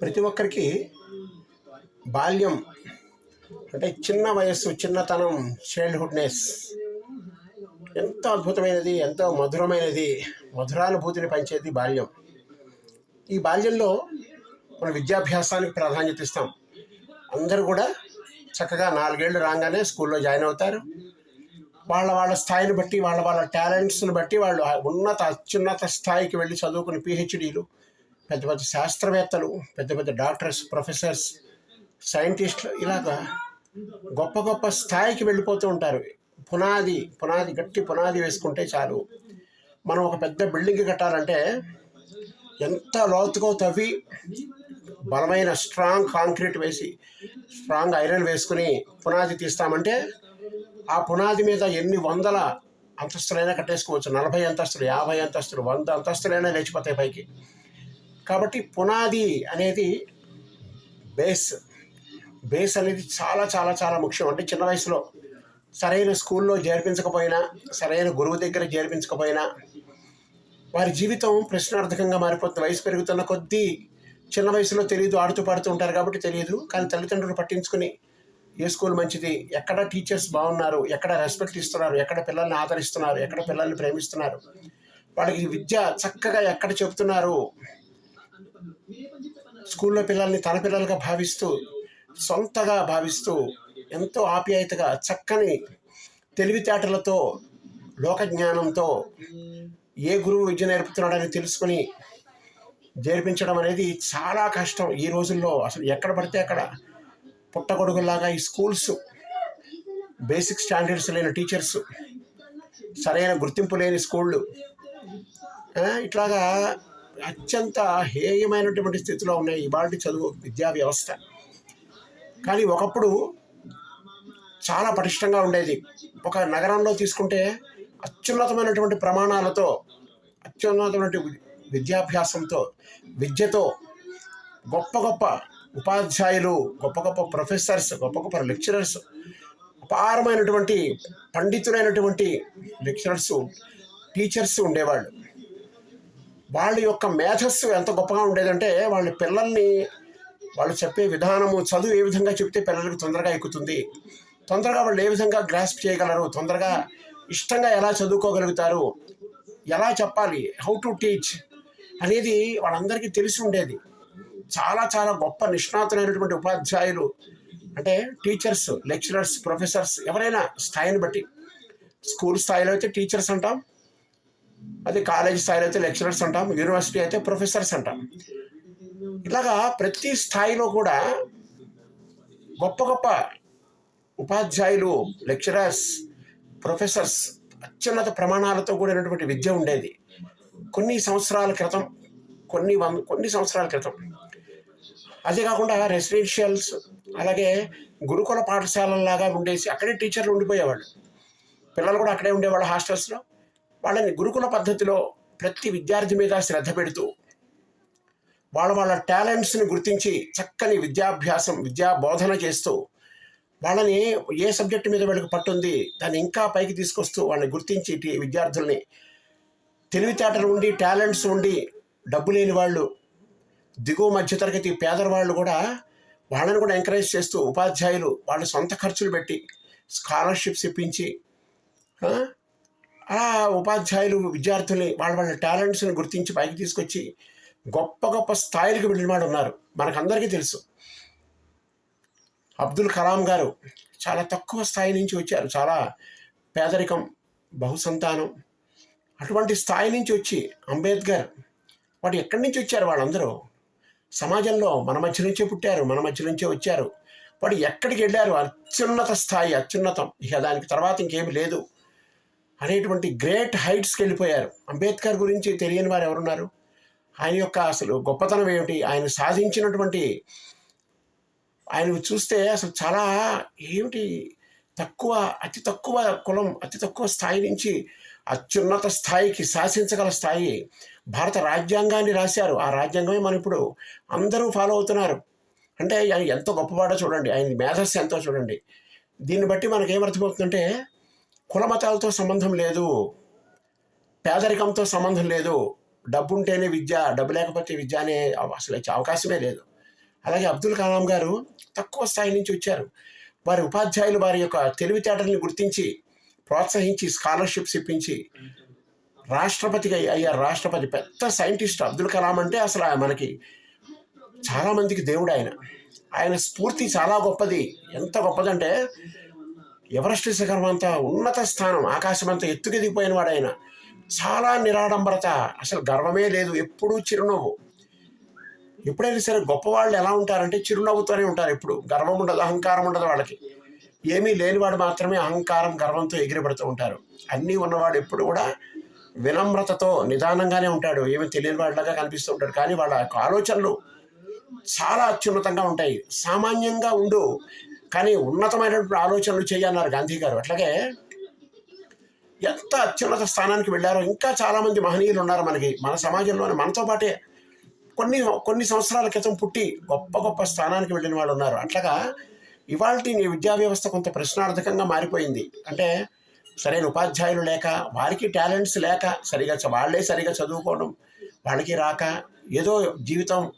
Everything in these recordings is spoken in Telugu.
ప్రతి ఒక్కరికి బాల్యం అంటే చిన్న వయస్సు చిన్నతనం చైల్డ్హుడ్నెస్ ఎంతో అద్భుతమైనది ఎంతో మధురమైనది మధురానుభూతిని పంచేది బాల్యం. ఈ బాల్యంలో మన విద్యాభ్యాసానికి ప్రాధాన్యత ఇస్తాం. అందరూ కూడా చక్కగా నాలుగేళ్ళు రాగానే స్కూల్లో జాయిన్ అవుతారు. వాళ్ళ వాళ్ళ స్థాయిని బట్టి వాళ్ళ వాళ్ళ టాలెంట్స్ని బట్టి వాళ్ళు ఉన్నత అత్యున్నత స్థాయికి వెళ్ళి చదువుకుని పిహెచ్డీలు పెద్ద పెద్ద శాస్త్రవేత్తలు పెద్ద పెద్ద డాక్టర్స్ ప్రొఫెసర్స్ సైంటిస్టులు ఇలాగా గొప్ప గొప్ప స్థాయికి వెళ్ళిపోతూ ఉంటారు. పునాది పునాది గట్టి పునాది వేసుకుంటే చాలు. మనం ఒక పెద్ద బిల్డింగ్ కట్టాలంటే ఎంత లోతుగా తవ్వి బలమైన స్ట్రాంగ్ కాంక్రీట్ వేసి స్ట్రాంగ్ ఐరన్ వేసుకుని పునాది తీస్తామంటే ఆ పునాది మీద ఎన్ని వందల అంతస్తులైనా కట్టేసుకోవచ్చు. నలభై అంతస్తులు యాభై అంతస్తులు వంద అంతస్తులైనా లేచిపోతాయి పైకి. కాబట్టి పునాది అనేది బేస్. బేస్ అనేది చాలా చాలా చాలా ముఖ్యం. అంటే చిన్న వయసులో సరైన స్కూల్లో చేర్పించకపోయినా సరైన గురువు దగ్గర చేర్పించకపోయినా వారి జీవితం ప్రశ్నార్థకంగా మారిపోతుంది. వయసు పెరుగుతున్న కొద్దీ చిన్న వయసులో తెలియదు ఆడుతూ పాడుతూ ఉంటారు కాబట్టి తెలియదు కానీ తల్లిదండ్రులు పట్టించుకుని ఏ స్కూల్ మంచిది? ఎక్కడ టీచర్స్ బాగున్నారు? ఎక్కడ రెస్పెక్ట్ ఇస్తున్నారు? ఎక్కడ పిల్లల్ని ఆదరిస్తున్నారు? ఎక్కడ పిల్లల్ని ప్రేమిస్తున్నారు? వాళ్ళకి విద్య చక్కగా ఎక్కడ చెప్తున్నారు స్కూల్లో పిల్లల్ని తన పిల్లలుగా భావిస్తూ సొంతగా భావిస్తూ ఎంతో ఆప్యాయతగా చక్కని తెలివితేటలతో లోక జ్ఞానంతో ఏ గురువు విద్య నేర్పుతున్నాడని తెలుసుకుని నేర్పించడం అనేది చాలా కష్టం ఈ రోజుల్లో. అసలు ఎక్కడ పడితే అక్కడ. పుట్టగొడుగుల్లాగా ఈ స్కూల్స్ బేసిక్ స్టాండర్డ్స్ లేని టీచర్స్ సరైన గుర్తింపు లేని స్కూళ్ళు ఇట్లాగా అత్యంత హేయమైనటువంటి స్థితిలో ఉన్నాయి ఇవాళ చదువు విద్యా వ్యవస్థ. కానీ ఒకప్పుడు చాలా పటిష్టంగా ఉండేది. ఒక నగరంలో తీసుకుంటే అత్యున్నతమైనటువంటి ప్రమాణాలతో అత్యున్నతమైనటువంటి విద్యాభ్యాసంతో విద్యతో గొప్ప గొప్ప ఉపాధ్యాయులు గొప్ప గొప్ప ప్రొఫెసర్స్ గొప్ప గొప్ప లెక్చరర్స్ అపారమైనటువంటి పండితులైనటువంటి లెక్చరర్స్ టీచర్స్ ఉండేవాళ్ళు. వాళ్ళ యొక్క మేధస్సు ఎంత గొప్పగా ఉండేదంటే వాళ్ళ పిల్లల్ని వాళ్ళు చెప్పే విధానము చదువు ఏ విధంగా చెప్తే పిల్లలకు తొందరగా ఎక్కుతుంది తొందరగా వాళ్ళు ఏ విధంగా గ్రాస్ప్ చేయగలరు తొందరగా ఇష్టంగా ఎలా చదువుకోగలుగుతారు ఎలా చెప్పాలి హౌ టు టీచ్ అనేది వాళ్ళందరికీ తెలిసి ఉండేది. చాలా చాలా గొప్ప నిష్ణాతులైనటువంటి ఉపాధ్యాయులు. అంటే టీచర్స్ లెక్చరర్స్ ప్రొఫెసర్స్ ఎవరైనా స్థాయిని బట్టి. స్కూల్ స్థాయిలో అయితే టీచర్స్ అంటాం. అదే కాలేజ్ స్థాయిలో అయితే లెక్చరర్స్ అంటాం. యూనివర్సిటీ అయితే ప్రొఫెసర్స్ అంటాం. ఇలాగా ప్రతి స్థాయిలో కూడా గొప్ప గొప్ప ఉపాధ్యాయులు లెక్చరర్స్ ప్రొఫెసర్స్ అత్యున్నత ప్రమాణాలతో కూడినటువంటి విద్య ఉండేది. కొన్ని సంవత్సరాల క్రితం కొన్ని వంద కొన్ని సంవత్సరాల క్రితం. అదే కాకుండా రెసిడెన్షియల్స్ అలాగే గురుకుల పాఠశాలలాగా ఉండేసి అక్కడే టీచర్లు ఉండిపోయేవాళ్ళు. పిల్లలు కూడా అక్కడే ఉండేవాళ్ళు హాస్టల్స్లో. వాళ్ళని గురుకుల పద్ధతిలో ప్రతి విద్యార్థి మీద శ్రద్ధ పెడుతూ వాళ్ళ వాళ్ళ టాలెంట్స్ని గుర్తించి చక్కని విద్యాభ్యాసం విద్యా బోధన చేస్తూ వాళ్ళని ఏ సబ్జెక్ట్ మీద వీళ్ళకి పట్టుంది దాన్ని ఇంకా పైకి తీసుకొస్తూ వాళ్ళని గుర్తించి విద్యార్థుల్ని తెలివితేటలు ఉండి టాలెంట్స్ ఉండి డబ్బు లేని వాళ్ళు దిగువ మధ్యతరగతి పేదల వాళ్ళు కూడా వాళ్ళని కూడా ఎంకరేజ్ చేస్తూ ఉపాధ్యాయులు వాళ్ళ సొంత ఖర్చులు పెట్టి స్కాలర్షిప్స్ ఇప్పించి ఆ, ఉపాధ్యాయులు విద్యార్థుల్ని వాళ్ళ వాళ్ళ టాలెంట్స్ని గుర్తించి పైకి తీసుకొచ్చి గొప్ప గొప్ప స్థాయిలకు వెళ్ళిన వాళ్ళు ఉన్నారు మనకందరికీ తెలుసు. అబ్దుల్ కలాం గారు చాలా తక్కువ స్థాయి నుంచి వచ్చారు. చాలా పేదరికం బహుసంతానం అటువంటి స్థాయి నుంచి వచ్చి అంబేద్కర్ వాటి ఎక్కడి నుంచి వచ్చారు వాళ్ళందరూ? సమాజంలో మన మధ్య నుంచే పుట్టారు మన మధ్య నుంచే వచ్చారు. వాడు ఎక్కడికి వెళ్ళారు? అత్యున్నత స్థాయి అత్యున్నతం. ఇక దానికి తర్వాత ఇంకేమి లేదు. అనేటువంటి గ్రేట్ హైట్స్కి వెళ్ళిపోయారు. అంబేద్కర్ గురించి తెలియని వారు ఎవరున్నారు? ఆయన యొక్క అసలు గొప్పతనం ఏమిటి? ఆయన సాధించినటువంటి ఆయన చూస్తే అసలు చాలా ఏమిటి? తక్కువ అతి తక్కువ కులం అతి తక్కువ స్థాయి నుంచి అత్యున్నత స్థాయికి శాసించగల స్థాయి భారత రాజ్యాంగాన్ని రాశారు. ఆ రాజ్యాంగమే మనం ఇప్పుడు అందరూ ఫాలో అవుతున్నారు. అంటే ఆయన ఎంత గొప్పవాడో చూడండి ఆయన మేధస్సు ఎంతో చూడండి. దీన్ని బట్టి మనకు ఏమర్థమవుతుందంటే కులమతాలతో సంబంధం లేదు పేదరికంతో సంబంధం లేదు డబ్బు ఉంటేనే విద్య డబ్బు లేకపోతే విద్య అనే అసలు వచ్చే అవకాశమే లేదు. అలాగే అబ్దుల్ కలాం గారు తక్కువ స్థాయి నుంచి వచ్చారు. వారి ఉపాధ్యాయులు వారి యొక్క తెలివితేటల్ని గుర్తించి ప్రోత్సహించి స్కాలర్షిప్స్ ఇప్పించి రాష్ట్రపతిగా అయ్యారు. రాష్ట్రపతి పెద్ద సైంటిస్ట్ అబ్దుల్ కలాం అంటే అసలు ఆయన మనకి చాలామందికి దేవుడు ఆయన. ఆయన స్ఫూర్తి చాలా గొప్పది. ఎంత గొప్పదంటే ఎవరెస్ట్ శిఖరం అంత ఉన్నత స్థానం ఆకాశం అంత ఎత్తుకెదిగిపోయిన వాడు ఆయన. చాలా నిరాడంబరత. అసలు గర్వమే లేదు ఎప్పుడూ చిరునవ్వు. ఎప్పుడైనా సరే గొప్పవాళ్ళు ఎలా ఉంటారంటే చిరునవ్వుతోనే ఉంటారు ఎప్పుడు. గర్వం ఉండదు అహంకారం ఉండదు వాళ్ళకి. ఏమీ లేనివాడు మాత్రమే అహంకారం గర్వంతో ఎగిరిపడుతూ ఉంటారు. అన్నీ ఉన్నవాడు ఎప్పుడు కూడా వినమ్రతతో నిదానంగానే ఉంటాడు. ఏమీ తెలియని వాడిలాగా కనిపిస్తూ ఉంటాడు. కానీ వాళ్ళ యొక్క ఆలోచనలు చాలా అత్యున్నతంగా ఉంటాయి. సామాన్యంగా ఉండు కానీ ఉన్నతమైనటువంటి ఆలోచనలు చేయన్నారు గాంధీ గారు. అట్లాగే ఎంత అత్యున్నత స్థానానికి వెళ్ళారో ఇంకా చాలామంది మహనీయులు ఉన్నారు మనకి. మన సమాజంలోనే మనతో పాటే కొన్ని కొన్ని సంవత్సరాల క్రితం పుట్టి గొప్ప గొప్ప స్థానానికి వెళ్ళిన వాళ్ళు ఉన్నారు. అట్లాగా ఇవాళ విద్యా వ్యవస్థ కొంత ప్రశ్నార్థకంగా మారిపోయింది. అంటే సరైన ఉపాధ్యాయులు లేక వారికి టాలెంట్స్ లేక సరిగా వాళ్ళే సరిగా చదువుకోవడం వాళ్ళకి రాక ఏదో జీవితం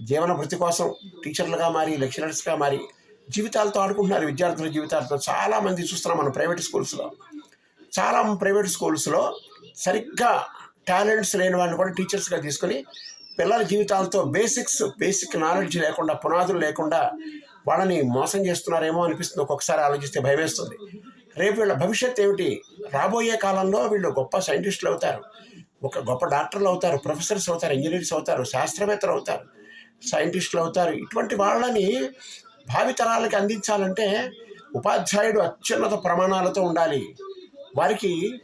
జీవన వృత్తి కోసం టీచర్లుగా మారి లెక్చరర్స్గా మారి జీవితాలతో ఆడుకుంటున్నారు విద్యార్థుల జీవితాలతో. చాలామంది చూస్తున్నాం మనం ప్రైవేట్ స్కూల్స్లో. చాలా ప్రైవేట్ స్కూల్స్లో సరిగ్గా టాలెంట్స్ లేని వాళ్ళని కూడా టీచర్స్గా తీసుకొని పిల్లల జీవితాలతో బేసిక్స్ బేసిక్ నాలెడ్జ్ లేకుండా పునాదులు లేకుండా వాళ్ళని మోసం చేస్తున్నారేమో అనిపిస్తుంది. ఒక్కొక్కసారి ఆలోచిస్తే భయమేస్తుంది. రేపు వీళ్ళ భవిష్యత్ ఏమిటి? రాబోయే కాలంలో వీళ్ళు గొప్ప సైంటిస్టులు అవుతారు. ఒక గొప్ప డాక్టర్లు అవుతారు. ప్రొఫెసర్స్ అవుతారు. ఇంజనీర్స్ అవుతారు. శాస్త్రవేత్తలు అవుతారు. సైంటిస్టులు అవుతారు. ఇటువంటి వాళ్ళని భావితరాలకి అందించాలంటే ఉపాధ్యాయుడు అత్యున్నత ప్రమాణాలతో ఉండాలి. వారికి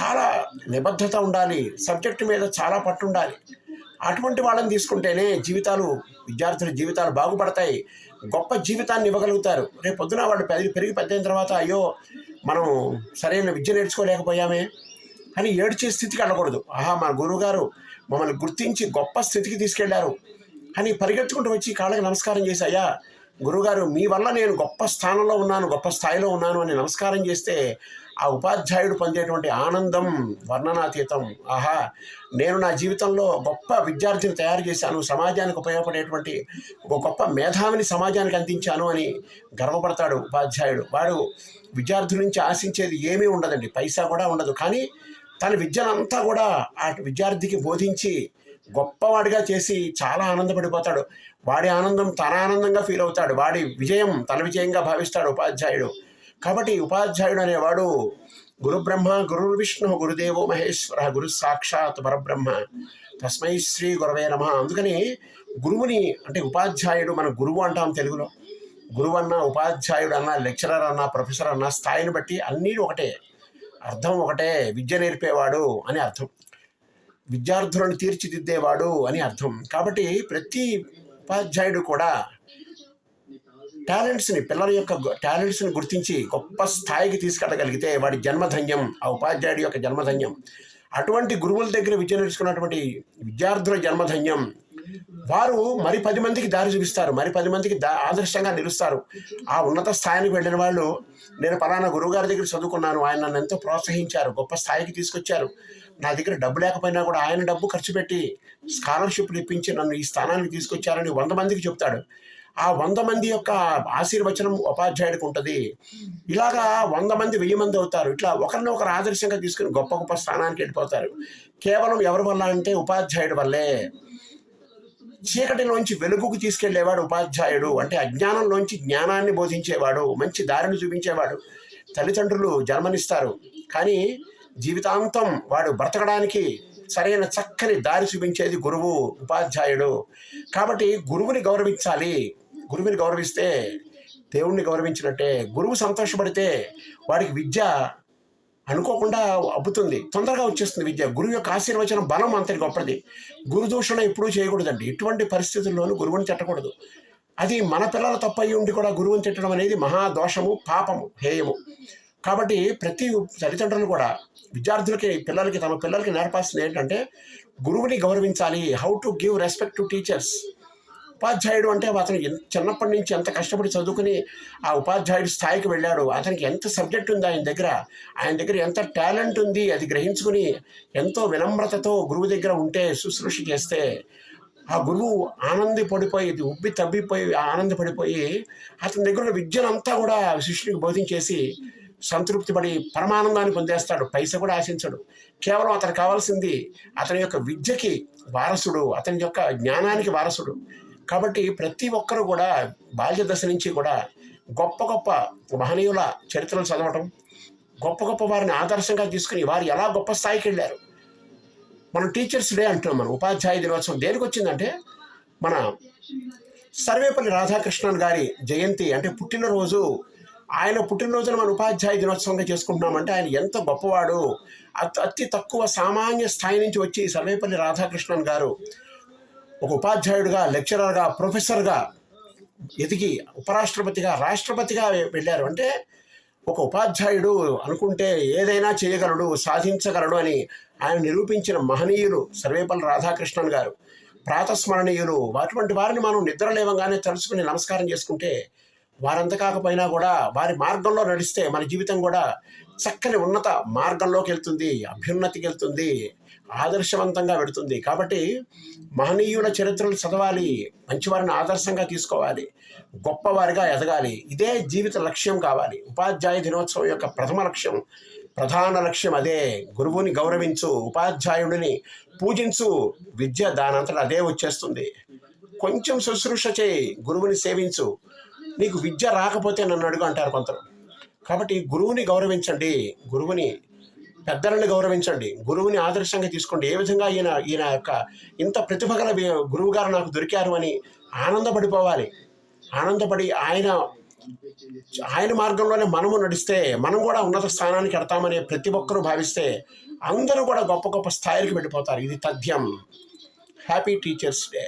చాలా నిబద్ధత ఉండాలి. సబ్జెక్టు మీద చాలా పట్టు ఉండాలి. అటువంటి వాళ్ళని తీసుకుంటేనే జీవితాలు విద్యార్థుల జీవితాలు బాగుపడతాయి. గొప్ప జీవితాన్ని ఇవ్వగలుగుతారు. రేపు పొద్దున వాడు పెరిగి పెరిగి పెద్ద తర్వాత అయ్యో మనం సరైన విద్య నేర్చుకోలేకపోయామే అని ఏడ్చే స్థితికి వెళ్ళకూడదు. ఆహా మా గురువుగారు మమ్మల్ని గుర్తించి గొప్ప స్థితికి తీసుకెళ్ళారు అని పరిగెత్తుకుంటూ వచ్చి కాళ్ళకి నమస్కారం చేసి అయ్యా గురువుగారు మీ వల్ల నేను గొప్ప స్థానంలో ఉన్నాను గొప్ప స్థాయిలో ఉన్నాను అని నమస్కారం చేస్తే ఆ ఉపాధ్యాయుడు పొందేటువంటి ఆనందం వర్ణనాతీతం. ఆహా నేను నా జీవితంలో గొప్ప విద్యార్థిని తయారు చేశాను సమాజానికి ఉపయోగపడేటువంటి ఒక గొప్ప మేధావిని సమాజానికి అందించాను అని గర్వపడతాడు ఉపాధ్యాయుడు. వాడు విద్యార్థుల నుంచి ఆశించేది ఏమీ ఉండదండి పైసా కూడా ఉండదు. కానీ తన విద్యనంతా కూడా ఆ విద్యార్థికి బోధించి గొప్పవాడిగా చేసి చాలా ఆనందపడిపోతాడు. వాడి ఆనందం తన ఆనందంగా ఫీల్ అవుతాడు. వాడి విజయం తన విజయంగా భావిస్తాడు ఉపాధ్యాయుడు. కాబట్టి ఉపాధ్యాయుడు అనేవాడు గురుబ్రహ్మ గురు విష్ణు గురుదేవో మహేశ్వర గురు సాక్షాత్ పరబ్రహ్మ. తస్మై శ్రీ గురవే నమ. అందుకని గురువుని అంటే ఉపాధ్యాయుడు మన గురువు అంటాం తెలుగులో. గురువు అన్న ఉపాధ్యాయుడు అన్న లెక్చరర్ అన్న ప్రొఫెసర్ అన్న స్థాయిని బట్టి అన్నీ ఒకటే. అర్థం ఒకటే విద్య నేర్పేవాడు అని అర్థం. విద్యార్థులను తీర్చిదిద్దేవాడు అని అర్థం. కాబట్టి ప్రతి ఉపాధ్యాయుడు కూడా టాలెంట్స్ని పిల్లల యొక్క టాలెంట్స్ని గుర్తించి గొప్ప స్థాయికి తీసుకెళ్ళగలిగితే వాడి జన్మధన్యం ఆ ఉపాధ్యాయుడి యొక్క జన్మధన్యం. అటువంటి గురువుల దగ్గర విద్య నేర్చుకున్నటువంటి విద్యార్థుల జన్మధన్యం. వారు మరి పది మందికి దారి చూపిస్తారు మరి పది మందికి దా ఆదర్శంగా నిలుస్తారు. ఆ ఉన్నత స్థాయికి వెళ్ళిన వాళ్ళు నేను పలానా గురువుగారి దగ్గర చదువుకున్నాను ఆయన నన్ను ఎంతో ప్రోత్సహించారు గొప్ప స్థాయికి తీసుకొచ్చారు. నా దగ్గర డబ్బు లేకపోయినా కూడా ఆయన డబ్బు ఖర్చు పెట్టి స్కాలర్షిప్లు ఇప్పించి నన్ను ఈ స్థానానికి తీసుకొచ్చారని వంద మందికి చెప్తాడు. ఆ వంద మంది యొక్క ఆశీర్వచనం ఉపాధ్యాయుడికి ఉంటుంది. ఇలాగా వంద మంది వెయ్యి మంది అవుతారు. ఇట్లా ఒకరిని ఒకరు ఆదర్శంగా తీసుకుని గొప్ప గొప్ప స్థానానికి వెళ్ళిపోతారు. కేవలం ఎవరి వల్ల అంటే ఉపాధ్యాయుడి వల్లే. చీకటిలోంచి వెలుగుకు తీసుకెళ్ళేవాడు ఉపాధ్యాయుడు. అంటే అజ్ఞానంలోంచి జ్ఞానాన్ని బోధించేవాడు. మంచి దారిని చూపించేవాడు. తల్లిదండ్రులు జన్మనిస్తారు. కానీ జీవితాంతం వాడు బ్రతకడానికి సరైన చక్కని దారి చూపించేది గురువు ఉపాధ్యాయుడు. కాబట్టి గురువుని గౌరవించాలి. గురువుని గౌరవిస్తే దేవుణ్ణి గౌరవించినట్టే గురువు సంతోషపడితే వాడికి విద్య అనుకోకుండా అబ్బుతుంది. తొందరగా వచ్చేస్తుంది విద్య. గురువు యొక్క ఆశీర్వచనం బలం అంతటి గొప్పది. గురు దూషణ ఎప్పుడూ చేయకూడదండి. ఎటువంటి పరిస్థితుల్లోనూ గురువుని తిట్టకూడదు. అది మన పిల్లల తప్పయి ఉండి కూడా గురువుని తిట్టడం అనేది మహా దోషము పాపము హేయము. కాబట్టి ప్రతి తల్లిదండ్రులు కూడా విద్యార్థులకి పిల్లలకి తమ పిల్లలకి నేర్పాల్సింది ఏంటంటే గురువుని గౌరవించాలి. How to give respect to teachers. ఉపాధ్యాయుడు అంటే అతను చిన్నప్పటి నుంచి ఎంత కష్టపడి చదువుకుని ఆ ఉపాధ్యాయుడి స్థాయికి వెళ్ళాడు అతనికి ఎంత సబ్జెక్ట్ ఉంది ఆయన దగ్గర ఆయన దగ్గర ఎంత టాలెంట్ ఉంది అది గ్రహించుకుని ఎంతో వినమ్రతతో గురువు దగ్గర ఉంటే శుశ్రూష చేస్తే ఆ గురువు ఆనందపడిపోయి ఇది ఉబ్బి తబ్బిపోయి ఆనందపడిపోయి అతని దగ్గర ఉన్న విద్యనంతా కూడా శిష్యుడికి బోధించేసి సంతృప్తి పడి పరమానందాన్ని పొందేస్తాడు. పైస కూడా ఆశించడు. కేవలం అతను కావాల్సింది అతని యొక్క విద్యకి వారసుడు అతని యొక్క జ్ఞానానికి వారసుడు. కాబట్టి ప్రతి ఒక్కరు కూడా బాల్య దశ నుంచి కూడా గొప్ప గొప్ప మహనీయుల చరిత్రలు చదవటం గొప్ప గొప్ప వారిని ఆదర్శంగా తీసుకుని వారు ఎలా గొప్ప స్థాయికి వెళ్ళారు. మనం టీచర్స్ డే అంటున్నాం మనం ఉపాధ్యాయ దినోత్సవం దేనికి వచ్చిందంటే మన సర్వేపల్లి రాధాకృష్ణన్ గారి జయంతి అంటే పుట్టినరోజు. ఆయన పుట్టినరోజున మనం ఉపాధ్యాయ దినోత్సవంగా చేసుకుంటున్నామంటే ఆయన ఎంత గొప్పవాడు. అతి తక్కువ సామాన్య స్థాయి నుంచి వచ్చి సర్వేపల్లి రాధాకృష్ణన్ గారు ఒక ఉపాధ్యాయుడిగా లెక్చరర్గా ప్రొఫెసర్గా ఎదిగి ఉపరాష్ట్రపతిగా రాష్ట్రపతిగా వెళ్ళారు. అంటే ఒక ఉపాధ్యాయుడు అనుకుంటే ఏదైనా చేయగలడు సాధించగలడు అని ఆయన నిరూపించిన మహనీయులు సర్వేపల్లి రాధాకృష్ణన్ గారు ప్రాతస్మరణీయులు అటువంటి వారిని మనం నిద్ర లేవగానే తలుచుకుని నమస్కారం చేసుకుంటే వారంత కాకపోయినా కూడా వారి మార్గంలో నడిస్తే మన జీవితం కూడా చక్కని ఉన్నత మార్గంలోకి వెళ్తుంది అభ్యున్నతికి వెళ్తుంది. ఆదర్శవంతంగా పెడుతుంది కాబట్టి మహనీయుల చరిత్రలు చదవాలి మంచివారిని ఆదర్శంగా తీసుకోవాలి గొప్పవారిగా ఎదగాలి. ఇదే జీవిత లక్ష్యం కావాలి. ఉపాధ్యాయ దినోత్సవం యొక్క ప్రథమ లక్ష్యం ప్రధాన లక్ష్యం అదే. గురువుని గౌరవించు ఉపాధ్యాయుడిని పూజించు విద్య దానంతట అదే వచ్చేస్తుంది. కొంచెం శుశ్రూష చేయి గురువుని సేవించు. నీకు విద్య రాకపోతే నన్ను అడుగు అంటారు కొందరు. కాబట్టి గురువుని గౌరవించండి. గురువుని పెద్దలను గౌరవించండి. గురువుని ఆదర్శంగా తీసుకోండి. ఏ విధంగా ఈయన ఈయన యొక్క ఇంత ప్రతిభ గల గురువు గారు నాకు దొరికారు అని ఆనందపడిపోవాలి. ఆనందపడి ఆయన ఆయన మార్గంలోనే మనము నడిస్తే మనం కూడా ఉన్నత స్థానానికి ఎడతామని ప్రతి ఒక్కరూ భావిస్తే అందరూ కూడా గొప్ప గొప్ప స్థాయికి వెళ్ళిపోతారు. ఇది తథ్యం. Happy teachers day